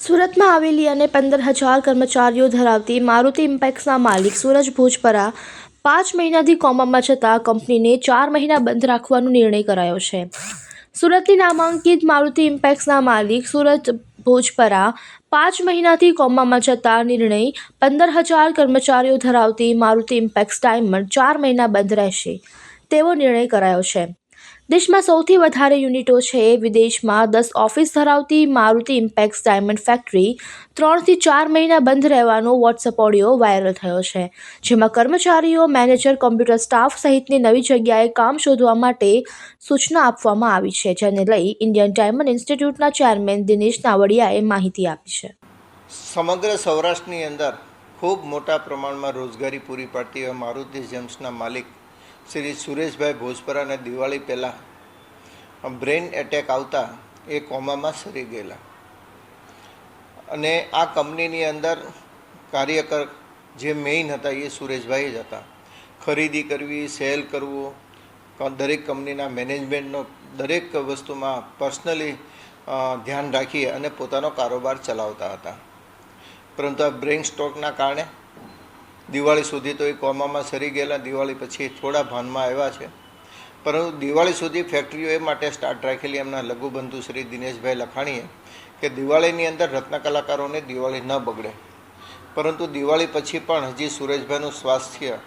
સુરતમાં આવેલી અને પંદર હજાર કર્મચારીઓ ધરાવતી મારુતિ ઇમ્પેક્સના માલિક સૂરજ ભોજપરા પાંચ મહિનાથી કોમામાં જતાં કંપનીને ચાર મહિના બંધ રાખવાનો નિર્ણય કરાયો છે. સુરતની નામાંકિત મારુતિ ઇમ્પેક્સના માલિક સુરજ ભોજપરા પાંચ મહિનાથી કોમામાં જતા નિર્ણય પંદર હજાર કર્મચારીઓ ધરાવતી મારુતિ ઇમ્પેક્સ ડાયમંડ ચાર મહિના બંધ રહેશે તેવો નિર્ણય કરાયો છે. દેશમાં સૌથી વધારે યુનિટો છે. વિદેશમાં દસ ઓફિસ ધરાવતી મારુતિ ઇમ્પેક્સ ડાયમંડ ફેક્ટરી ત્રણથી ચાર મહિના બંધ રહેવાનો વોટ્સઅપ ઓડિયો વાયરલ થયો છે. જેમાં કર્મચારીઓ, મેનેજર, કોમ્પ્યુટર સ્ટાફ સહિતની નવી જગ્યાએ કામ શોધવા માટે સૂચના આપવામાં આવી છે, જેને લઈ ઇન્ડિયન ડાયમંડ ઇન્સ્ટિટ્યૂટના ચેરમેન દિનેશ નાવડિયાએ માહિતી આપી છે. સમગ્ર સૌરાષ્ટ્રની અંદર ખૂબ મોટા પ્રમાણમાં રોજગારી પૂરી પાડતી હોય મારુતિ જેમ્સના માલિક શ્રી સુરેશભાઈ ભોજપરાને દિવાળી પહેલાં બ્રેઇન એટેક આવતા એ કોમામાં સરી ગયેલા. અને આ કંપનીની અંદર કાર્યકર જે મેઇન હતા એ સુરેશભાઈ જ હતા. ખરીદી કરવી સેલ કરવું દરેક કંપનીના મેનેજમેન્ટનો દરેક વસ્તુમાં પર્સનલી ધ્યાન રાખી અને પોતાનો કારોબાર ચલાવતા હતા. પરંતુ આ બ્રેઇન સ્ટ્રોકના કારણે દિવાળી સુધી તો એ કોમામાં સરી ગયેલા, દિવાળી પછી થોડા ભાનમાં આવ્યા છે. પરંતુ દિવાળી સુધી ફેક્ટરીઓ એ માટે સ્ટાર્ટ રાખેલી એમના લઘુબંધુ શ્રી દિનેશભાઈ લખાણીએ કે દિવાળીની અંદર રત્ન કલાકારોને દિવાળી ન બગડે. પરંતુ દિવાળી પછી પણ હજી સુરેશભાઈનું સ્વાસ્થ્ય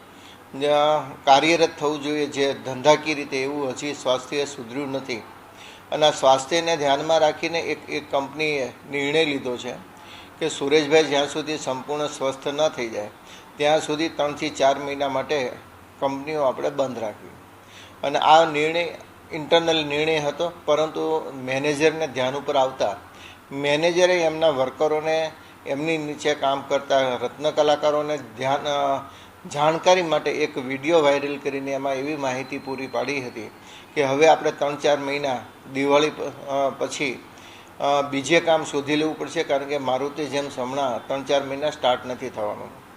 કાર્યરત થવું જોઈએ, જે ધંધાકીય રીતે એવું હજી સ્વાસ્થ્ય સુધર્યું નથી. અને આ સ્વાસ્થ્યને ધ્યાનમાં રાખીને એક એક કંપનીએ નિર્ણય લીધો છે. કે સુરેશભાઈ જ્યાં સુધી સંપૂર્ણ સ્વસ્થ ન થઈ જાય, ત્યાં સુધી ત્રણથી ચાર મહિના માટે કંપનીઓ આપણે બંધ રાખવી. અને આ નિર્ણય ઇન્ટરનલ નિર્ણય હતો, પરંતુ મેનેજરને ધ્યાન ઉપર આવતા, મેનેજરે એમના વર્કરોને, એમની નીચે કામ કરતા રત્ન કલાકારોને ધ્યાન જાણકારી માટે એક વીડિયો વાયરલ કરીને એમાં એવી માહિતી પૂરી પાડી હતી કે હવે આપણે ત્રણ ચાર મહિના દિવાળી પછી બીજે કામ શોધી લેવું પડશે કારણ કે મારુતિ જેમ હમણાં ત્રણ ચાર મહિના સ્ટાર્ટ નથી થવાનું.